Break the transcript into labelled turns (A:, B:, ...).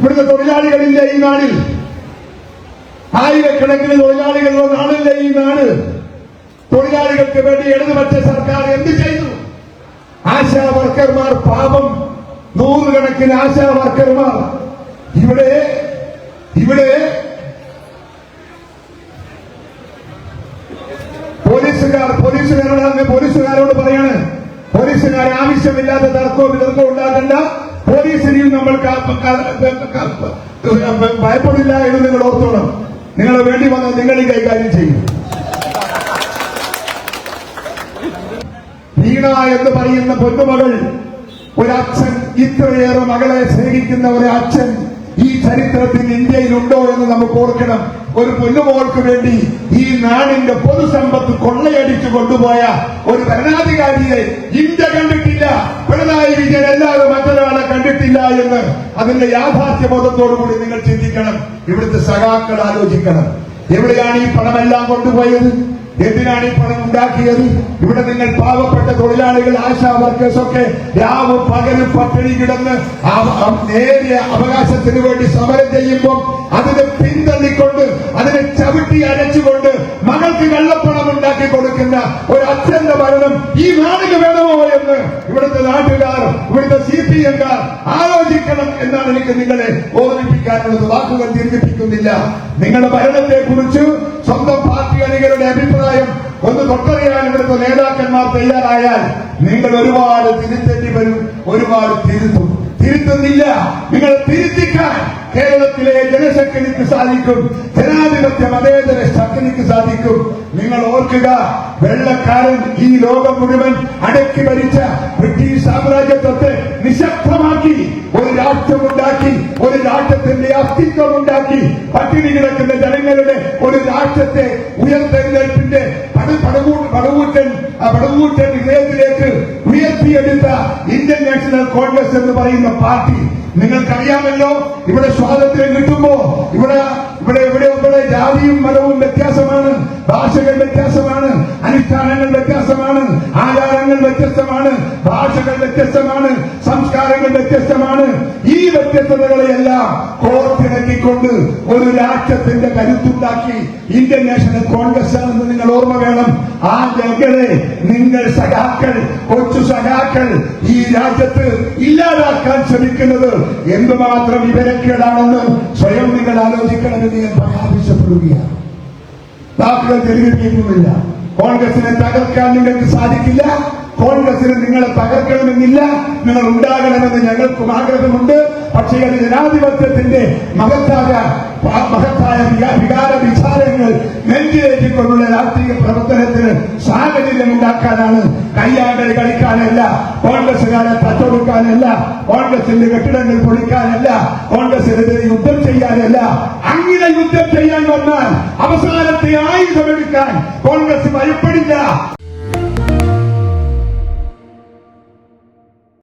A: ഇവിടുത്തെ തൊഴിലാളികളില്ല ഈ നാടിൽ? ആയിരക്കണക്കിന് തൊഴിലാളികളുടെ നാടില്ല ഈ നാട്? തൊഴിലാളികൾക്ക് വേണ്ടി ഇടതുപക്ഷ സർക്കാർ എന്ത് ചെയ്തു? ആശാ വർക്കർമാർ പാപം. നൂറുകണക്കിന് ആശാ വർക്കർമാർ. ഇവിടെ ഇവിടെ പോലീസുകാർ പോലീസുകാരോട് അങ്ങ് പോലീസുകാരോട് പറയാണ് പോലീസുകാർ ആവശ്യമില്ലാത്ത തർക്കവും വിതർക്കവും ഉണ്ടാകണ്ട പോലീസിനെയും നമ്മൾ ഭയപ്പെടില്ല എന്ന് നിങ്ങൾ ഓർത്തോണം. നിങ്ങളെ വേണ്ടി വന്നാൽ നിങ്ങൾ ഈ കൈകാര്യം ചെയ്യും. വീണ എന്ന് പറയുന്ന പൊന്നുമകൾ ഒരച്ഛൻ ഇത്രയേറെ മകളെ സ്നേഹിക്കുന്ന ഒരു ഈ ചരിത്രത്തിൽ ഇന്ത്യയിലുണ്ടോ എന്ന് നമുക്ക് ഓർക്കണം. ഒരു പൊന്നുമോൾക്ക് വേണ്ടി ഈ നാടിന്റെ പൊതുസമ്പത്ത് കൊള്ളയടിച്ചു കൊണ്ടുപോയ ഒരു ഭരണാധികാരിയെ ഇന്ത്യ കണ്ടിട്ടില്ല. പിണറായി വിജയൻ അല്ലാതെ മറ്റൊരാളെ കണ്ടിട്ടില്ല എന്ന് അതിന്റെ യാഥാർത്ഥ്യബോധത്തോടുകൂടി നിങ്ങൾ ചിന്തിക്കണം. ഇവിടുത്തെ സഖാക്കൾ ആലോചിക്കണം. എവിടെയാണ് ഈ പണമെല്ലാം കൊണ്ടുപോയത്? എന്തിനാണ് ഈ പണം ഉണ്ടാക്കിയത്? ഇവിടെ നിങ്ങൾ പാവപ്പെട്ട തൊഴിലാളികൾ ആശാ വർക്കേഴ്സ് ഒക്കെ രാവും പകലും പട്ടിണി കിടന്ന് നേരിയ അവകാശത്തിന് വേണ്ടി സമരം ചെയ്യുമ്പോൾ അതിനെ പിന്തള്ളിക്കൊണ്ട് അതിനെ ചവിട്ടി അരച്ചുകൊണ്ട് മകൾക്ക് കള്ളപ്പണം ഉണ്ടാക്കി കൊടുക്കുന്ന ഒരു അച്ഛന്റെ മരണം ഈ വേണമോ എന്ന് ഇവിടുത്തെ നാട്ടുകാർ ഇവിടുത്തെ സി പി എംകാർ ആലോചിക്കണം എന്നാണ് എനിക്ക് നിങ്ങളെ ഓർമ്മിപ്പിക്കാനുള്ളത്. വാക്കുകൾ ദീർഘിപ്പിക്കുന്നില്ല. നിങ്ങളുടെ ഭരണത്തെ കുറിച്ച് സ്വന്തം പാർട്ടി അണികളുടെ അഭിപ്രായം ഒന്ന് തൊട്ടറിയാൻ ഇവിടുത്തെ നേതാക്കന്മാർ തയ്യാറായാൽ നിങ്ങൾ ഒരുപാട് തിരുത്തേണ്ടി വരും ഒരുപാട് തിരുത്തും. തിരുത്തുന്നില്ല. നിങ്ങൾ തിരുത്തിക്കാൻ കേരളത്തിലെ ജനശക്തിക്ക് സാധിക്കും. ജനാധിപത്യ മതേതര ശക്തിക്ക് സാധിക്കും. നിങ്ങൾ ഓർക്കുക വെള്ളക്കാരൻ ഈ ലോകം മുഴുവൻ അടക്കി ഭരിച്ച ബ്രിട്ടീഷ് സാമ്രാജ്യത്വത്തെ നിശബ്ദമാക്കി ഒരു രാഷ്ട്രമുണ്ടാക്കി ഒരു രാഷ്ട്രത്തിന്റെ അസ്തിത്വം ഉണ്ടാക്കി പട്ടിണി കിടക്കുന്ന ജനങ്ങളുടെ ഒരു രാഷ്ട്രത്തെ ഉയർത്തെഴുന്നേൽപ്പിന്റെ പടകൂട്ടൻ പടകൂട്ടൻ ഹൃദയത്തിലേക്ക് ഉയർത്തിയെടുത്ത ഇന്ത്യൻ നാഷണൽ കോൺഗ്രസ് എന്ന് പറയുന്ന പാർട്ടി നിങ്ങൾക്കറിയാമല്ലോ ഇവിടെ സ്വാതന്ത്ര്യം കിട്ടുമ്പോ ഇവിടെ ഇവിടെ ഇവിടെ ഇവിടെ ജാതിയും മതവും വ്യത്യാസമാണ് ഭാഷകൾ വ്യത്യാസമാണ് അനുഷ്ഠാനങ്ങൾ വ്യത്യാസമാണ് ആചാരങ്ങൾ വ്യത്യസ്തമാണ് ഭാഷകൾ വ്യത്യസ്തമാണ് സംസ്കാരങ്ങൾ വ്യത്യസ്തമാണ് ഈ വ്യത്യസ്തതകളെയെല്ലാം കോർത്തിണക്കിക്കൊണ്ട് ഒരു രാഷ്ട്രത്തിന്റെ കരുത്തുണ്ടാക്കി ഇന്ത്യൻ നാഷണൽ കോൺഗ്രസ് ആണെന്ന് നിങ്ങൾ ഓർമ്മ വേണം. ആ നിങ്ങൾ സഖാക്കൾ കൊച്ചു സഖാക്കൾ ഈ രാജ്യത്ത് ഇല്ലാതാക്കാൻ ശ്രമിക്കുന്നത് എന്തുമാത്രം വിവരക്കേടാണെന്ന് സ്വയം നിങ്ങൾ ആലോചിക്കണമെന്ന് ഞാൻ പരാമർശപ്പെടുകയാണ്. വാക്കുകൾ കോൺഗ്രസിനെ തകർക്കാൻ നിങ്ങൾക്ക് സാധിക്കില്ല. കോൺഗ്രസിന് നിങ്ങളെ തകർക്കണമെന്നില്ല. നിങ്ങൾ ഉണ്ടാകണമെന്ന് ഞങ്ങൾക്കും ആഗ്രഹമുണ്ട്. പക്ഷേ അത് ജനാധിപത്യത്തിന്റെ മഹത്തായ മഹത്തായ വികാ- വികാര വിചാരങ്ങൾ നെഞ്ചിലേറ്റിക്കൊണ്ടുള്ള രാഷ്ട്രീയ പ്രവർത്തനത്തിന് സാഹചര്യം ഉണ്ടാക്കാനാണ് കയ്യാങ്കളി കളിക്കാനല്ല കോൺഗ്രസുകാരെ തച്ചൊടുക്കാനല്ല കോൺഗ്രസിന്റെ കെട്ടിടങ്ങൾ പൊളിക്കാനല്ല കോൺഗ്രസിനെതിരെ യുദ്ധം ചെയ്യാനല്ല. അങ്ങനെ യുദ്ധം ചെയ്യാൻ വന്നാൽ അവസാനത്തെ ആയുധമെടുക്കാൻ കോൺഗ്രസ് ഭയപ്പെടില്ല.